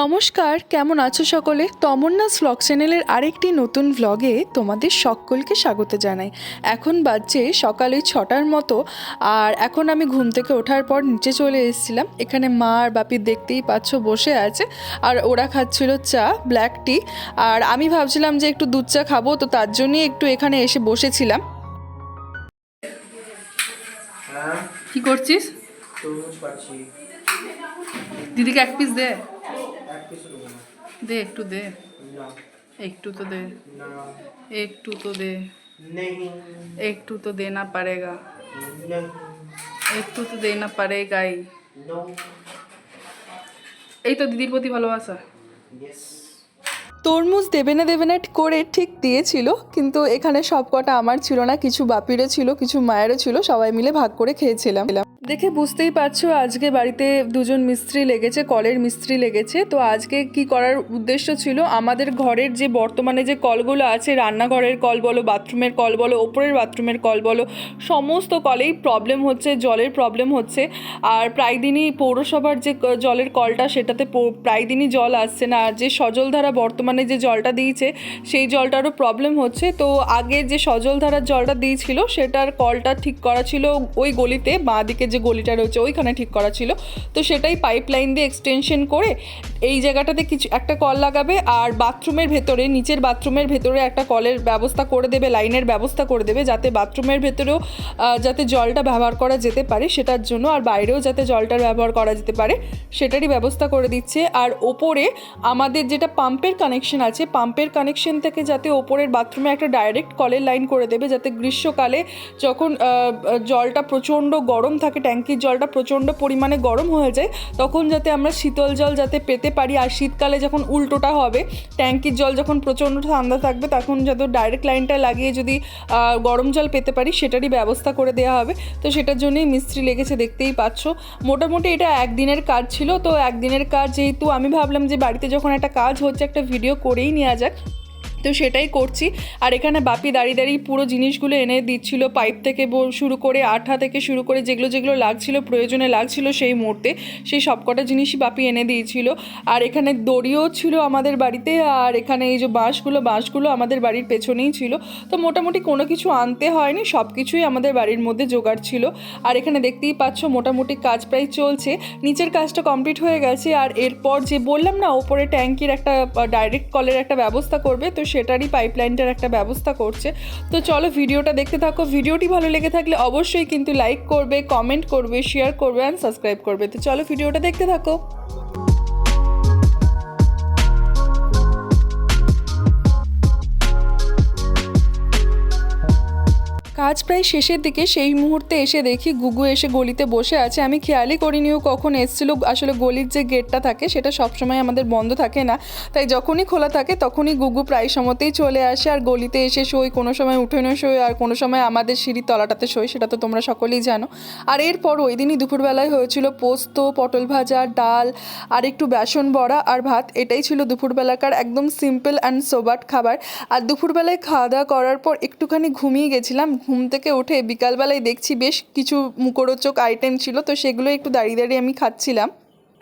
নমস্কার কেমন আছো সকলে? তমন্নাস ভ্লগ চ্যানেলের আরেকটি নতুন ভ্লগে তোমাদের সকলকে স্বাগত জানাই। এখন বাজছে সকালে ছটার মতো আর এখন আমি ঘুম থেকে ওঠার পর নিচে চলে এসেছিলাম। এখানে মা আর বাপি দেখতেই পাচ্ছ বসে আছে আর ওরা খাচ্ছিল চা ব্ল্যাক টি আর আমি ভাবছিলাম যে একটু দুধ চা খাব তো তার জন্যই একটু এখানে এসে বসেছিলাম। হ্যাঁ। কি করছিস? দিদিকে এক পিস দে। দে, একটু দে। একটু তো দে। একটু তো দে। একটু তো দে না পারেগা। একটু তো দে না পারে গাই এই তো দিদির প্রতি ভালোবাসা। তরমুজ দেবে না দেবে না করে ঠিক দিয়েছিল, কিন্তু এখানে সব কটা আমার ছিল না, কিছু বাপিরও ছিল, কিছু মায়েরও ছিল, সবাই মিলে ভাগ করে খেয়েছিলাম। দেখে বুঝতেই পারছ, আজকে বাড়িতে দুজন মিস্ত্রি লেগেছে, কলের মিস্ত্রি লেগেছে। তো আজকে কি করার উদ্দেশ্য ছিল? আমাদের ঘরের যে বর্তমানে যে কলগুলো আছে, রান্নাঘরের কল বলো, বাথরুমের কল বলো, ওপরের বাথরুমের কল বলো, সমস্ত কলেই প্রবলেম হচ্ছে, জলের প্রবলেম হচ্ছে। আর প্রায় দিনই পৌরসভার যে জলের কলটা, সেটাতে প্রায় দিনই জল আসছে না। আর যে সজলধারা বর্তমানে যে জলটা দিয়েছে, সেই জলটারও প্রবলেম হচ্ছে। তো আগে যে সজলধারার জলটা দিয়েছিল, সেটার কলটা ঠিক করা ছিল ওই গলিতে, বাঁ দিকে যে গলিটা রয়েছে ওইখানে ঠিক করা ছিল। তো সেটাই পাইপ লাইন দিয়ে এক্সটেনশন করে এই জায়গাটাতে কিছু একটা কল লাগাবে আর বাথরুমের ভেতরে, নিচের বাথরুমের ভেতরে একটা কলের ব্যবস্থা করে দেবে লাইনের ব্যবস্থা করে দেবে যাতে বাথরুমের ভেতরেও যাতে জলটা ব্যবহার করা যেতে পারে সেটার জন্য আর বাইরেও যাতে জলটার ব্যবহার করা যেতে পারে সেটারই ব্যবস্থা করে দিচ্ছে। আর ওপরে আমাদের যেটা পাম্পের কানেকশন আছে পাম্পের কানেকশন থেকে যাতে ওপরের বাথরুমে একটা ডাইরেক্ট কলের লাইন করে দেবে যাতে গ্রীষ্মকালে যখন জলটা প্রচণ্ড গরম থাকে ট্যাঙ্কির জলটা প্রচণ্ড পরিমাণে গরম হয়ে যায়, তখন যাতে আমরা শীতল জল যাতে পেতে পারি, আর শীতকালে যখন উল্টোটা হবে, ট্যাঙ্কির জল যখন প্রচণ্ড ঠান্ডা থাকবে, তখন যাতে ডাইরেক্ট লাইনটা লাগিয়ে যদি গরম জল পেতে পারি, সেটারই ব্যবস্থা করে দেওয়া হবে। তো সেটার জন্যই মিস্ত্রি লেগেছে, দেখতেই পাচ্ছ। মোটামুটি এটা একদিনের কাজ ছিল, তো একদিনের কাজ যেহেতু আমি ভাবলাম যে বাড়িতে যখন একটা কাজ হচ্ছে, একটা ভিডিও করেই নেওয়া যাক। তো সেটাই করছি। আর এখানে বাপি দাঁড়িয়ে দাঁড়িয়ে পুরো জিনিসগুলো এনে দিচ্ছিল, পাইপ থেকে শুরু করে আঠা থেকে শুরু করে যেগুলো যেগুলো লাগছিল, প্রয়োজনে লাগছিল সেই মুহূর্তে সেই সবকটা জিনিসই বাপি এনে দিয়েছিল। আর এখানে দড়িও ছিল আমাদের বাড়িতে, আর এখানে এই যে বাঁশগুলো বাঁশগুলো আমাদের বাড়ির পেছনেই ছিল। তো মোটামুটি কোনো কিছু আনতে হয়নি সব কিছুই আমাদের বাড়ির মধ্যে জোগাড় ছিল। আর এখানে দেখতেই পাচ্ছ মোটামুটি কাজ প্রায় চলছে। নিচের কাজটা কমপ্লিট হয়ে গেছে, আর এরপর যে বললাম না, ওপরে ট্যাঙ্কির একটা ডাইরেক্ট কলের একটা ব্যবস্থা করবে, তো সেটারই পাইপলাইনটার একটা ব্যবস্থা করছে। তো চলো ভিডিওটা দেখতে থাকো। ভিডিওটি ভালো লেগে থাকলে অবশ্যই কিন্তু লাইক করবে কমেন্ট করবে শেয়ার করবে অ্যান্ড সাবস্ক্রাইব করবে। তো চলো ভিডিওটা দেখতে থাকো। কাজ প্রায় শেষের দিকে সেই মুহূর্তে এসে দেখি গুগু এসে গলিতে বসে আছে। আমি খেয়ালই করিনি ও কখন এসেছিল। আসলে গলির যে গেটটা থাকে সেটা সবসময় আমাদের বন্ধ থাকে না। তাই যখনই খোলা থাকে তখনই গুগু প্রায় সময়তেই চলে আসে আর গলিতে এসে শোয়। কোনো সময় উঠোনে শোয় আর কোনো সময় আমাদের সিঁড়ির তলাটাতে শোয়, সেটা তো তোমরা সকলেই জানো। আর এরপর ওই দিনই দুপুরবেলায় হয়েছিল পোস্ত, পটল ভাজা, ডাল আর একটু বেসন বড়া আর ভাত। এটাই ছিল দুপুরবেলাকার একদম সিম্পল অ্যান্ড সোবাট খাবার। আর দুপুরবেলায় খাওয়া দাওয়া করার পর একটুখানি ঘুমিয়ে গেছিলাম। ঘুম থেকে উঠে বিকালবেলায় দেখছি বেশ কিছু মুখরোচক আইটেম ছিল তো সেগুলো একটু দাঁড়িয়ে দাঁড়িয়ে আমি খাচ্ছিলাম।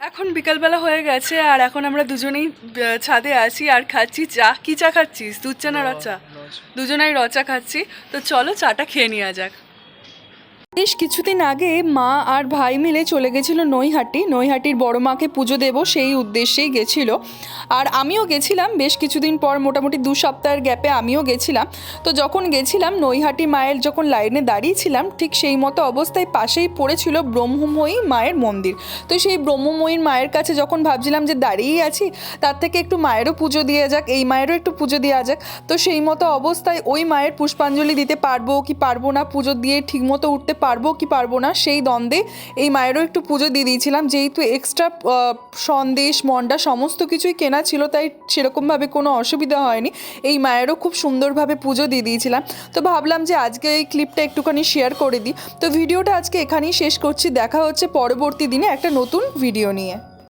এখন বিকালবেলা হয়ে গেছে আর এখন আমরা দুজনেই ছাদে আছি আর খাচ্ছি চা। কি চা খাচ্ছিস? দুধ চা না রচা। দুজনেই রচা খাচ্ছি। তো চলো চাটা খেয়ে নেওয়া যাক। বেশ কিছুদিন আগে মা আর ভাই মিলে চলে গেছিল নৈহাটি। নৈহাটির বড় মাকে পুজো দেব সেই উদ্দেশ্যেই গেছিল। আর আমিও গেছিলাম বেশ কিছুদিন পর, মোটামুটি দু সপ্তাহের গ্যাপে আমিও গেছিলাম। তো যখন গেছিলাম, নৈহাটি মায়ের যখন লাইনে দাঁড়িয়েছিলাম, ঠিক সেই মতো অবস্থায় পাশেই পড়েছিল ব্রহ্মময়ী মায়ের মন্দির। তো সেই ব্রহ্মময়ীর মায়ের কাছে যখন ভাবছিলাম যে দাঁড়িয়েই আছি, তার থেকে একটু মায়েরও পুজো দেওয়া যাক, এই মায়েরও একটু পুজো দেওয়া যাক। তো সেই মতো অবস্থায় ওই মায়ের পুষ্পাঞ্জলি দিতে পারব কি পারব না, পুজো দিয়ে ঠিকমতো উঠতে পারব কি পারব না, সেই দ্বন্দ্বে এই মায়েরও একটু পুজো দিয়ে দিয়েছিলাম। যেহেতু এক্সট্রা সন্দেশ, মন্ডা সমস্ত কিছুই কেনা ছিল, তাই সেরকমভাবে কোনো অসুবিধা হয়নি। এই মায়েরও খুব সুন্দরভাবে পুজো দিয়ে দিয়েছিলাম। তো ভাবলাম যে আজকে এই ক্লিপটা একটুখানি শেয়ার করে দিই। তো ভিডিওটা আজকে এখানেই শেষ করছি। দেখা হচ্ছে পরবর্তী দিনে একটা নতুন ভিডিও নিয়ে।